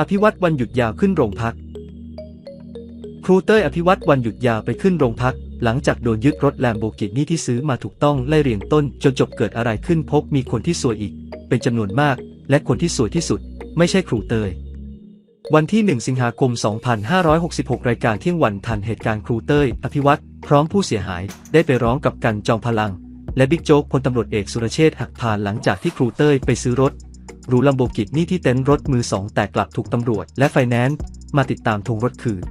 อภิวัตวันหยุดยาวขึ้นโรงพัก ครูเต้ยอภิวัตวันหยุดยาวไปขึ้นโรงพัก หลังจากโดนยึดรถแลมโบกินี่ที่ซื้อมาถูกต้องไล่เรียงต้นจนจบเกิดอะไรขึ้นพบมีคนที่สวยอีก เป็นจำนวนมาก และคนที่สวยที่สุด ไม่ใช่ครูเตยวันที่ 1 สิงหาคม 2566 รายการเที่ยงวันทันเหตุการณ์ครูเต้ย อภิวัตรพร้อมผู้เสียหาย ได้ไปร้องกับกันจอมพลัง และบิ๊กโจ๊กพลตำรวจเอกสุรเชษฐ์หักพานหลังจากที่ครูเต้ยไปซื้อรถ หรูลัมโบกินี่ที่เต็นท์รถมือสองแต่กลับถูกตำรวจและไฟแนนซ์มาติดตามทวงรถคืน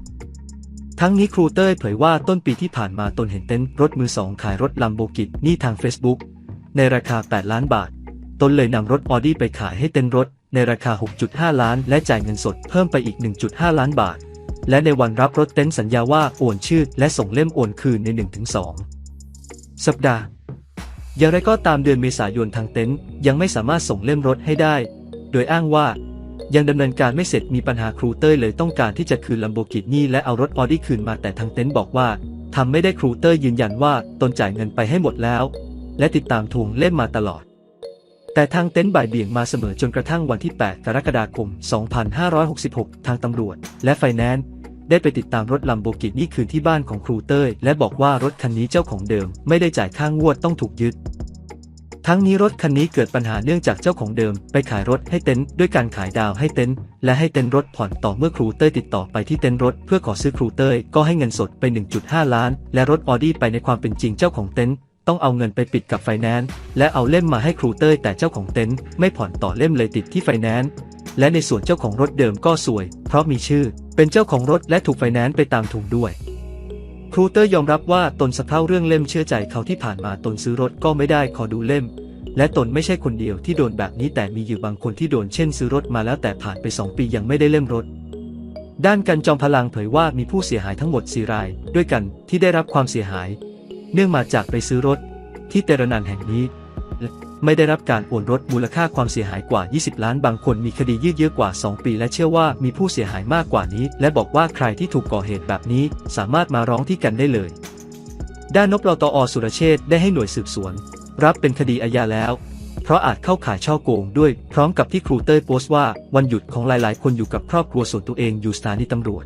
ทั้งนี้ครูเต้ยเผยว่าต้นปีที่ผ่านมาตนเห็นเต็นท์รถมือสองขายรถลัมโบกินี่ทาง Facebook ในราคา 8 ล้านบาท ตนเลยนำรถออดี้ไปขายให้เต็นท์รถในราคา 6.5 ล้าน และจ่ายเงินสดเพิ่มไปอีก 1.5 ล้านบาท และในวันรับรถเต็นท์สัญญาว่าโอนชื่อ และส่งเล่มโอนคืนใน 1-2 สัปดาห์ อย่างไรก็ตามเดือนเมษายนทางเต็นท์ยังไม่สามารถส่งเล่มรถให้ได้ โดยอ้างว่า ยังดำเนินการไม่เสร็จมีปัญหาครูเต้ยเลยต้องการที่จะคืนลัมโบกินี่และเอารถออดี้คืนมาแต่ทางเต็นท์บอกว่าทำไม่ได้ครูเต้ยยืนยันว่าตนจ่ายเงินไปให้หมดแล้ว และติดตามทวงเล่มมาตลอด แต่ทางเต็นท์บ่ายเบี่ยงมาเสมอจนกระทั่งวันที่ 8 กรกฎาคม 2566 ทางตำรวจ และไฟแนนซ์ ได้ไปติดตามรถลัมโบกินี่คืนที่บ้านของครูเต้ย และบอกว่ารถคันนี้เจ้าของเดิม ไม่ได้จ่ายค่างวดต้องถูกยึด ทั้งนี้รถคันนี้เกิดปัญหาเนื่องจากเจ้าของเดิม ไปขายรถให้เต็นท์ด้วยการขายดาวให้เต็นท์และให้เต็นท์รถผ่อนต่อเมื่อครูเต้ยติดต่อไปที่เต็นท์รถเพื่อขอซื้อครูเต้ยก็ให้เงินสดไป 1.5 ล้าน และรถออดี้ไปในความเป็นจริงเจ้าของเต็นท์ต้องเอาเงินไปปิดกับไฟแนนซ์และเอาเล่มมาให้ครูเต้ยแต่เจ้าของเต็นท์ไม่ผ่อนต่อเล่มเลยติดที่ไฟแนนซ์ และในส่วนเจ้าของรถเดิมก็สวย เพราะมีชื่อ เป็นเจ้าของรถและถูกไฟแนนซ์ไปตามทุงด้วย ครูเตอร์ยอมรับว่าตนสะเพร่าเรื่องเล่มเชื่อใจเขาที่ผ่านมาตนซื้อรถก็ไม่ได้ขอดูเล่ม และตนไม่ใช่คนเดียวที่โดนแบบนี้แต่มีอยู่บางคนที่โดนเช่นซื้อรถมาแล้วแต่ผ่านไป 2 ปียังไม่ได้เล่มรถ ด้านกันจอมพลังเผยว่ามีผู้เสียหายทั้งหมด4ราย ด้วยกันที่ได้รับความเสียหาย เนื่องมาจากไปซื้อรถ ที่เตรนันแห่งนี้ ไม่ได้รับการโอนรถมูลค่าความเสียหายกว่า 20 ล้านบางคนมีคดียืดเยื้อกว่า 2 ปี และเชื่อว่ามีผู้เสียหายมากกว่านี้ และบอกว่าใครที่ถูกก่อเหตุแบบนี้ สามารถมาร้องที่กันได้เลย ด้านนปลตอสุรเชษได้ให้หน่วยสืบสวน รับเป็นคดีอาญาแล้ว เพราะอาจเข้าข่ายช่อโกงด้วย พร้อมกับที่ครูเต้ยโพสต์ว่าวันหยุดของหลายๆ คนอยู่กับครอบครัวส่วนตัวเองอยู่สถานีตำรวจ